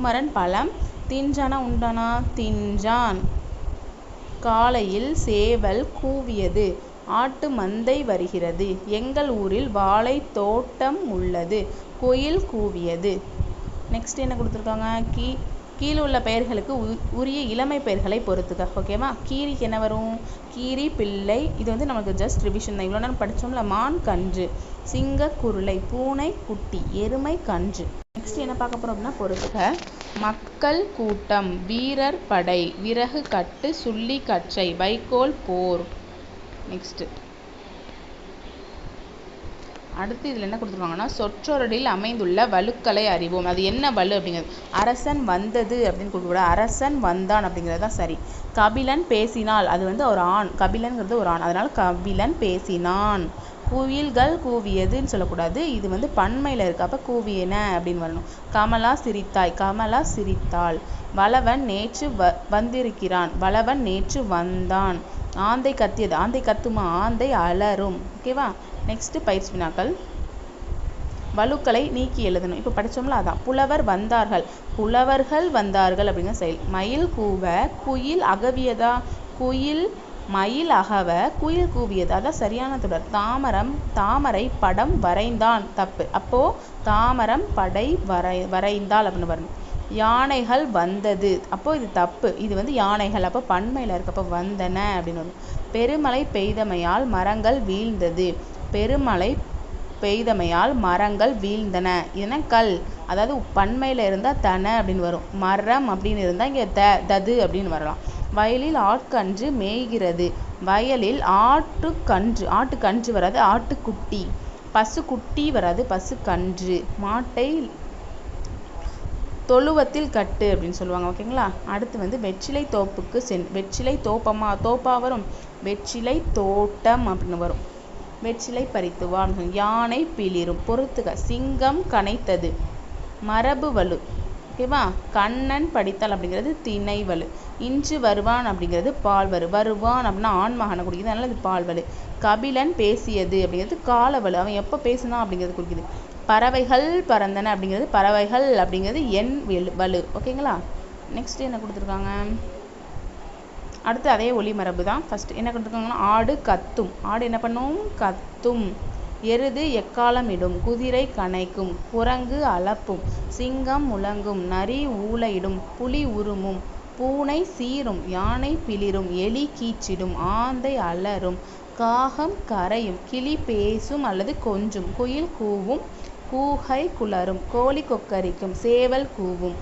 குமரன் பழம். தின்றானா உண்டானா? தின்றான். காலையில் சேவல் கூவியது. ஆட்டு மந்தை வருகிறது. எங்கள் ஊரில் வாழைத் தோட்டம் உள்ளது. குயில் கூவியது. நெக்ஸ்ட் என்ன கொடுத்துருக்காங்க? கீ கீழே உள்ள பெயர்களுக்கு உ உரிய இளமை பெயர்களை பொறுத்துக்க ஓகேவா கீரிக்கு என்ன வரும்? கீரி பிள்ளை. இது வந்து நமக்கு ஜஸ்ட் ரிவிஷன் தான். இவ்வளோ நேரம் படித்தோம்ல மான் கன்று. சிங்க குருளை பூனை குட்டி எருமை கன்று. நெக்ஸ்ட் என்ன பார்க்க போகிறோம் அப்படின்னா பொறுத்துக்க மக்கள் கூட்டம் வீரர் படை விறகு கட்டு சுள்ளி கச்சை வைக்கோல் போர். நெக்ஸ்ட்டு அடுத்து இதில் என்ன கொடுத்துருக்காங்கன்னா சொற்றொருடில் அமைந்துள்ள வலுக்களை அறிவோம். அது என்ன வலு அப்படிங்கிறது? அரசன் வந்தது அப்படின்னு கொடுக்கக்கூடாது. அரசன் வந்தான் அப்படிங்கிறது தான் சரி. கபிலன் பேசினால் அது வந்து ஒரு ஆண். கபிலன்கிறது ஒரு ஆண். அதனால் கபிலன் பேசினான். குயில்கள் கூவியதுன்னு சொல்லக்கூடாது. இது வந்து பன்மையில் இருக்கு. அப்போ கூவியன அப்படின்னு வரணும். கமலா சிரித்தாய். கமலா சிரித்தாள். வளவன் நேற்று வ வந்திருக்கிறான். வளவன் நேற்று வந்தான். ஆந்தை கத்தியது. ஆந்தை கத்துமா? ஆந்தை அலறும் ஓகேவா நெக்ஸ்ட்டு பயிற்சி வினாக்கள். வலுக்களை நீக்கி எழுதணும். இப்போ படிச்சோம்ல அதான். புலவர் வந்தார்கள். புலவர்கள் வந்தார்கள் அப்படிங்கிற செயல். மயில் கூவ குயில் அகவியதா? குயில் மயில் அகவ குயில் கூவியது. அதான் சரியான தொடர். தாமரம் தாமரை படம் வரைந்தான் தப்பு. அப்போ தாமரம் படை வரை வரைந்தால் அப்படின்னு வரணும் யானைகள் வந்தது. அப்போ இது தப்பு. இது வந்து யானைகள். அப்போ பன்மையில் இருக்கப்போ வந்தன அப்படின்னு வரும். பெருமழை பெய்தமையால் மரங்கள் வீழ்ந்தது. பெருமழை பெய்தமையால் மரங்கள் வீழ்ந்தன. இதுனா கல் அதாவது பன்மையில் இருந்தால் தன அப்படின்னு வரும். மரம் அப்படின்னு இருந்தால் இங்கே த தது அப்படின்னு வரலாம். வயலில் ஆட்கன்று மேய்கிறது. வயலில் ஆட்டுக்கன்று ஆட்டுக்கன்று வராது ஆட்டுக்குட்டி. பசுக்குட்டி வராது பசுக்கன்று. மாட்டை தொழுவத்தில் கட்டு அப்படின்னு சொல்லுவாங்க ஓகேங்களா? அடுத்து வந்து வெற்றிலை தோப்புக்கு சென் வெற்றிலை தோப்பமா தோப்பா வரும்? வெற்றிலை தோட்டம் அப்படின்னு வரும். வெற்றிலை பறித்து வா யானை பிளிரும் பொறுத்துக. சிங்கம் கனைத்தது. மரபு வலு. ஓகேவா? கண்ணன் படித்தல் அப்படிங்கிறது திணை வலு இன்று வருவான் அப்படிங்கிறது பால்வரு வருவான் அப்படின்னா ஆண் மகனை குறிக்குது. அதனால் இது பால்வலு. கபிலன் பேசியது அப்படிங்கிறது காலவலு. அவன் எப்போ பேசினான் அப்படிங்கிறது குறிக்குது. பறவைகள் பறந்தன அப்படிங்கிறது பறவைகள் அப்படிங்கிறது எண் வெலு வலு. ஓகேங்களா? நெக்ஸ்ட் என்ன கொடுத்துருக்காங்க? அடுத்து அதே ஒளி மரபு தான் ஃபஸ்ட்டு என்ன கொடுத்துருக்காங்கன்னா ஆடு கத்தும். ஆடு என்ன பண்ணும்? கத்தும். எருது எக்காலமிடும் குதிரை கனைக்கும் குரங்கு அலப்பும் சிங்கம் முழங்கும் நரி ஊளையிடும் புலி உருமும் பூனை சீரும் யானை பிளிரும் எலி கீச்சிடும் ஆந்தை அலறும் காகம் கரையும் கிளி பேசும் அல்லது கொஞ்சும் குயில் கூவும் கூகை குளரும் கோழி கொக்கரிக்கும் சேவல் கூவும்